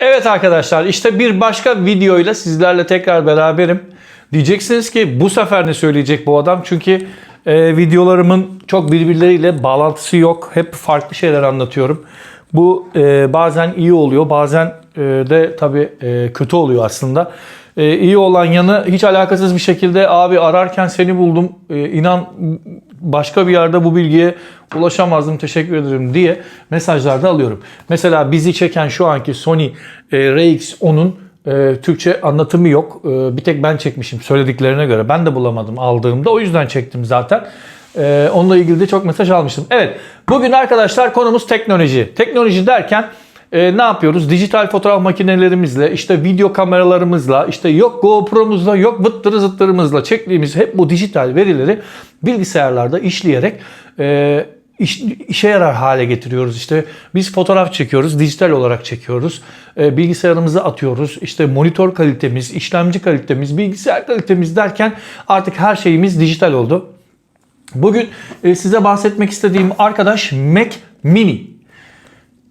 Evet arkadaşlar işte bir başka videoyla sizlerle tekrar beraberim. Diyeceksiniz ki bu sefer ne söyleyecek bu adam? Çünkü e, videolarımın çok birbirleriyle bağlantısı yok. Hep farklı şeyler anlatıyorum. Bu e, bazen iyi oluyor bazen e, de tabii e, kötü oluyor aslında. E, iyi olan yanı hiç alakasız bir şekilde abi ararken seni buldum. E, inan başka bir yerde bu bilgiye ulaşamazdım teşekkür ederim diye mesajlarda alıyorum. Mesela bizi çeken şu anki Sony e, RX10'un e, Türkçe anlatımı yok. E, bir tek ben çekmişim söylediklerine göre. Ben de bulamadım aldığımda. O yüzden çektim zaten. E, onunla ilgili de çok mesaj almıştım. Evet bugün arkadaşlar konumuz teknoloji. Teknoloji derken e, ne yapıyoruz? Dijital fotoğraf makinelerimizle, işte video kameralarımızla, işte yok GoPro'muzla, yok vıttırı zıttırımızla çektiğimiz hep bu dijital verileri bilgisayarlarda işleyerek e, iş, işe yarar hale getiriyoruz. İşte biz fotoğraf çekiyoruz, dijital olarak çekiyoruz. E, bilgisayarımıza atıyoruz. İşte monitör kalitemiz, işlemci kalitemiz, bilgisayar kalitemiz derken artık her şeyimiz dijital oldu. Bugün e, size bahsetmek istediğim arkadaş Mac Mini.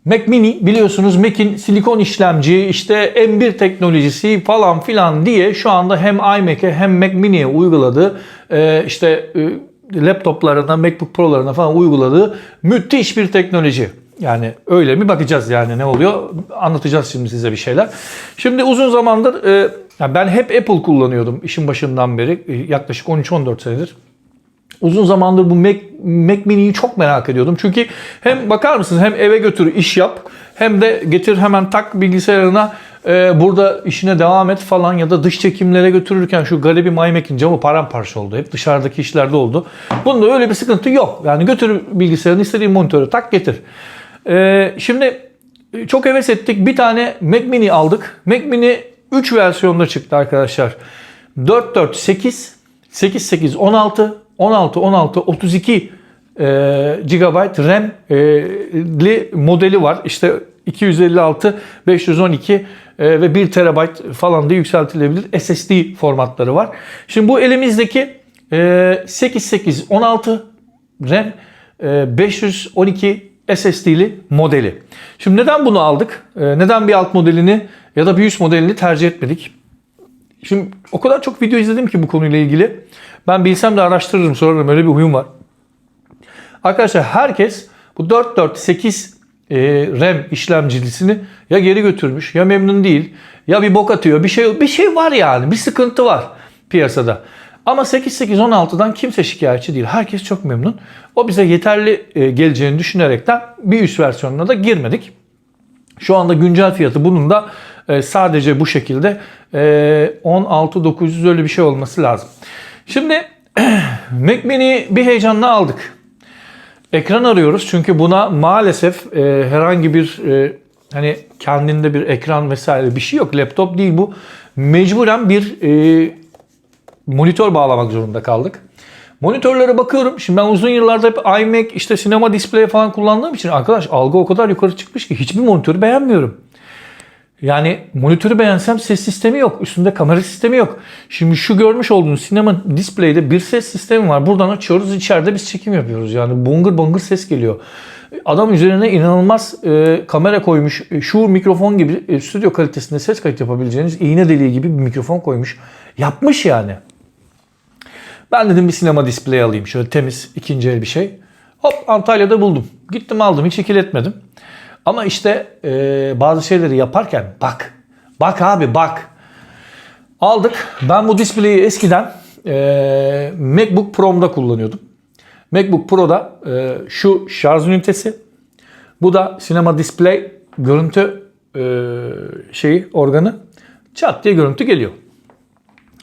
Mac Mini biliyorsunuz Mac'in silikon işlemci, işte M1 teknolojisi falan filan diye şu anda hem iMac'e hem Mac Mini'ye uyguladığı e, işte e, laptoplarına, MacBook Pro'larına falan uyguladığı müthiş bir teknoloji. Yani öyle mi bakacağız yani ne oluyor? Anlatacağız şimdi size bir şeyler. Şimdi uzun zamandır e, yani ben hep Apple kullanıyordum işin başından beri. E, yaklaşık 13-14 senedir. Uzun zamandır bu Mac, Mac Mini'yi çok merak ediyordum. Çünkü hem bakar mısınız hem eve götür iş yap hem de getir hemen tak bilgisayarına e, burada işine devam et falan ya da dış çekimlere götürürken şu garibim iMac'in camı paramparça oldu. Hep dışarıdaki işlerde oldu. Bunda öyle bir sıkıntı yok. Yani götür bilgisayarını istediğin monitörü tak getir. E, şimdi çok heves ettik. Bir tane Mac Mini aldık. Mac Mini 3 versiyonda çıktı arkadaşlar. 448, 88, 16, 16, 16, 32 e, GB RAM'li modeli var. İşte 256, 512 e, ve 1 TB falan da yükseltilebilir SSD formatları var. Şimdi bu elimizdeki e, 88, 16 RAM, e, 512 SSD'li modeli. Şimdi neden bunu aldık? E, neden bir alt modelini ya da bir üst modelini tercih etmedik? Şimdi o kadar çok video izledim ki bu konuyla ilgili. Ben bilsem de araştırırım sorarım öyle bir huyum var. Arkadaşlar herkes bu 448 e, RAM işlemcisini ya geri götürmüş ya memnun değil ya bir bok atıyor bir şey bir şey var yani bir sıkıntı var piyasada. Ama 8816'dan kimse şikayetçi değil. Herkes çok memnun. O bize yeterli e, geleceğini düşünerekten bir üst versiyonuna da girmedik. Şu anda güncel fiyatı bunun da e, sadece bu şekilde e, 16900 öyle bir şey olması lazım. Şimdi Mac Mini bir heyecanla aldık. Ekran arıyoruz çünkü buna maalesef e, herhangi bir e, hani kendinde bir ekran vesaire bir şey yok. Laptop değil bu. Mecburen bir e, monitör bağlamak zorunda kaldık. Monitörlere bakıyorum. Şimdi ben uzun yıllarda hep iMac, işte sinema display falan kullandığım için arkadaş algı o kadar yukarı çıkmış ki hiçbir monitörü beğenmiyorum. Yani monitörü beğensem ses sistemi yok. Üstünde kamera sistemi yok. Şimdi şu görmüş olduğunuz sinema display'de bir ses sistemi var. Buradan açıyoruz. içeride biz çekim yapıyoruz. Yani bongır bongır ses geliyor. Adam üzerine inanılmaz e, kamera koymuş. E, şu mikrofon gibi e, stüdyo kalitesinde ses kayıt yapabileceğiniz iğne deliği gibi bir mikrofon koymuş. Yapmış yani. Ben dedim bir sinema display alayım. Şöyle temiz ikinci el bir şey. Hop Antalya'da buldum. Gittim aldım hiç ikiletmedim. Ama işte e, bazı şeyleri yaparken bak. Bak abi bak. Aldık. Ben bu display'i eskiden e, MacBook Pro'mda kullanıyordum. MacBook Pro'da e, şu şarj ünitesi. Bu da sinema display görüntü e, şeyi organı. Çat diye görüntü geliyor.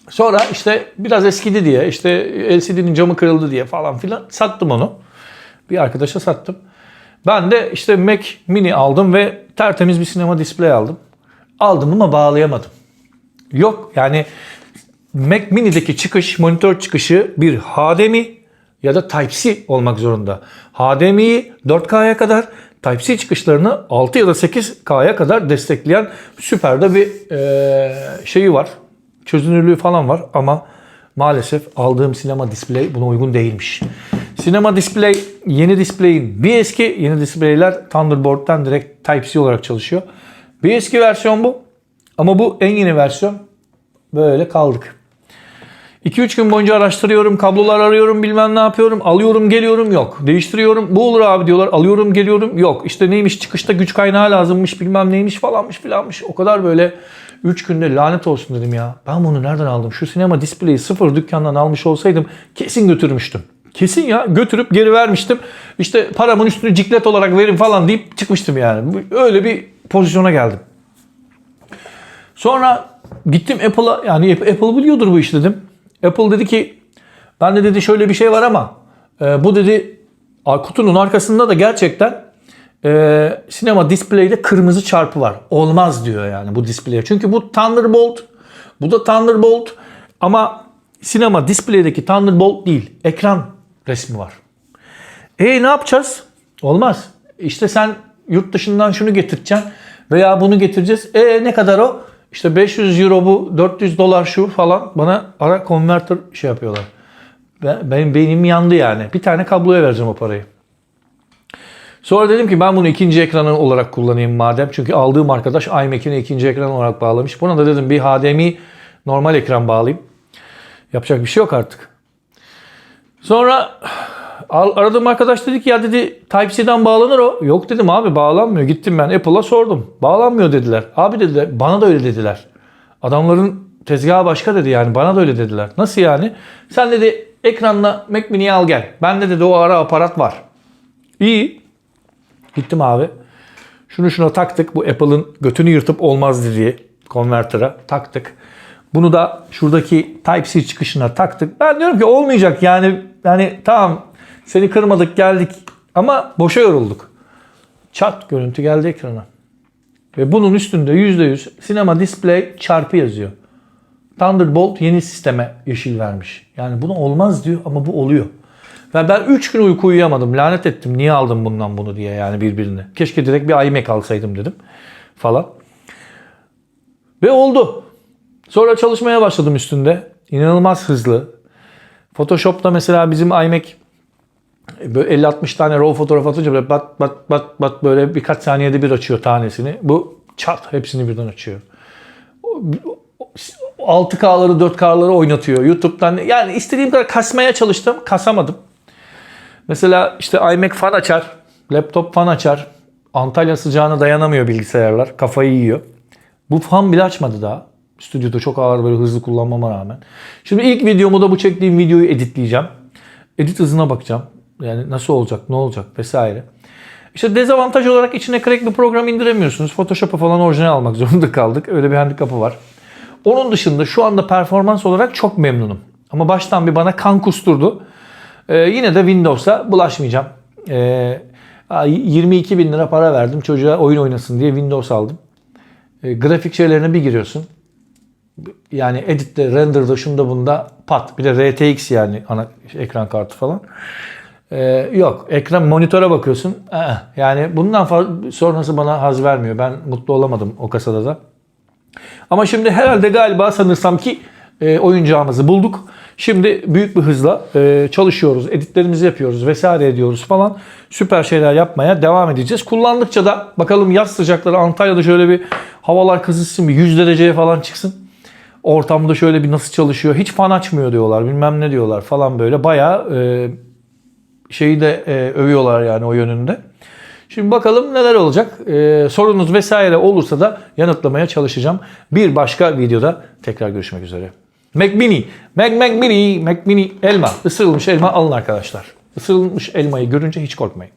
Sonra işte biraz eskidi diye işte LCD'nin camı kırıldı diye falan filan sattım onu. Bir arkadaşa sattım. Ben de işte Mac Mini aldım ve tertemiz bir sinema display aldım. Aldım ama bağlayamadım. Yok yani Mac Mini'deki çıkış, monitör çıkışı bir HDMI ya da Type-C olmak zorunda. HDMI'yi 4K'ya kadar, Type-C çıkışlarını 6 ya da 8K'ya kadar destekleyen süper de bir e, şeyi var. Çözünürlüğü falan var ama maalesef aldığım sinema display buna uygun değilmiş. Sinema display yeni display'in bir eski yeni display'ler Thunderboard'dan direkt Type-C olarak çalışıyor. Bir eski versiyon bu. Ama bu en yeni versiyon. Böyle kaldık. 2-3 gün boyunca araştırıyorum, kablolar arıyorum, bilmem ne yapıyorum, alıyorum, geliyorum, yok. Değiştiriyorum, bu olur abi diyorlar, alıyorum, geliyorum, yok. İşte neymiş, çıkışta güç kaynağı lazımmış, bilmem neymiş falanmış filanmış. O kadar böyle 3 günde lanet olsun dedim ya. Ben bunu nereden aldım? Şu sinema displeyi sıfır dükkandan almış olsaydım kesin götürmüştüm. Kesin ya götürüp geri vermiştim. İşte paramın üstünü ciklet olarak verin falan deyip çıkmıştım yani. Öyle bir pozisyona geldim. Sonra gittim Apple'a yani Apple biliyordur bu iş dedim. Apple dedi ki ben de dedi şöyle bir şey var ama e, bu dedi kutunun arkasında da gerçekten e, sinema display'de kırmızı çarpı var. Olmaz diyor yani bu display. Çünkü bu Thunderbolt bu da Thunderbolt ama sinema display'deki Thunderbolt değil. Ekran resmi var. E ne yapacağız? Olmaz. İşte sen yurt dışından şunu getireceksin veya bunu getireceğiz. E ne kadar o? İşte 500 euro bu, 400 dolar şu falan bana ara konverter şey yapıyorlar. Ben, benim beynim yandı yani. Bir tane kabloya vereceğim o parayı. Sonra dedim ki ben bunu ikinci ekranı olarak kullanayım madem. Çünkü aldığım arkadaş iMac'ini ikinci ekran olarak bağlamış. Buna da dedim bir HDMI normal ekran bağlayayım. Yapacak bir şey yok artık. Sonra aradığım arkadaş dedi ki ya dedi Type-C'den bağlanır o. Yok dedim abi bağlanmıyor. Gittim ben Apple'a sordum. Bağlanmıyor dediler. Abi dediler bana da öyle dediler. Adamların tezgahı başka dedi yani bana da öyle dediler. Nasıl yani? Sen dedi ekranla Mac Mini'yi al gel. Bende dedi o ara aparat var. İyi. Gittim abi. Şunu şuna taktık. Bu Apple'ın götünü yırtıp olmaz dediği konvertera taktık. Bunu da şuradaki Type-C çıkışına taktık. Ben diyorum ki olmayacak yani yani tamam seni kırmadık geldik ama boşa yorulduk. Çat görüntü geldi ekrana. Ve bunun üstünde %100 sinema display çarpı yazıyor. Thunderbolt yeni sisteme yeşil vermiş. Yani bunu olmaz diyor ama bu oluyor. Ve ben 3 gün uyku uyuyamadım. Lanet ettim. Niye aldım bundan bunu diye yani birbirine. Keşke direkt bir iMac alsaydım dedim falan. Ve oldu. Sonra çalışmaya başladım üstünde. İnanılmaz hızlı. Photoshop'ta mesela bizim iMac böyle 50-60 tane raw fotoğraf atınca böyle bat bat bat bat böyle birkaç saniyede bir açıyor tanesini. Bu çat hepsini birden açıyor. 6K'ları 4K'ları oynatıyor YouTube'dan. Yani istediğim kadar kasmaya çalıştım. Kasamadım. Mesela işte iMac fan açar. Laptop fan açar. Antalya sıcağına dayanamıyor bilgisayarlar. Kafayı yiyor. Bu fan bile açmadı daha. Stüdyoda çok ağır böyle hızlı kullanmama rağmen. Şimdi ilk videomu da bu çektiğim videoyu editleyeceğim. Edit hızına bakacağım. Yani nasıl olacak, ne olacak vesaire. İşte dezavantaj olarak içine crack bir program indiremiyorsunuz. Photoshop'a falan orijinal almak zorunda kaldık. Öyle bir handikapı var. Onun dışında şu anda performans olarak çok memnunum. Ama baştan bir bana kan kusturdu. Ee, yine de Windows'a bulaşmayacağım. Ee, 22 bin lira para verdim çocuğa oyun oynasın diye Windows aldım. Ee, grafik şeylerine bir giriyorsun. Yani editte, render'da, şunda bunda pat. Bir de RTX yani ana ekran kartı falan. Ee, yok. Ekran monitöre bakıyorsun. Ee, yani bundan sonrası bana haz vermiyor. Ben mutlu olamadım o kasada da. Ama şimdi herhalde galiba sanırsam ki e, oyuncağımızı bulduk. Şimdi büyük bir hızla e, çalışıyoruz, editlerimizi yapıyoruz vesaire ediyoruz falan. Süper şeyler yapmaya devam edeceğiz. Kullandıkça da bakalım yaz sıcakları Antalya'da şöyle bir havalar kızışsın bir 100 dereceye falan çıksın. Ortamda şöyle bir nasıl çalışıyor. Hiç fan açmıyor diyorlar bilmem ne diyorlar falan böyle. Bayağı e, şeyi de e, övüyorlar yani o yönünde. Şimdi bakalım neler olacak. Ee, sorunuz vesaire olursa da yanıtlamaya çalışacağım. Bir başka videoda tekrar görüşmek üzere. Mac Mini, Mac Mac Mini, Mac Mini elma. Isırılmış elma alın arkadaşlar. Isırılmış elmayı görünce hiç korkmayın.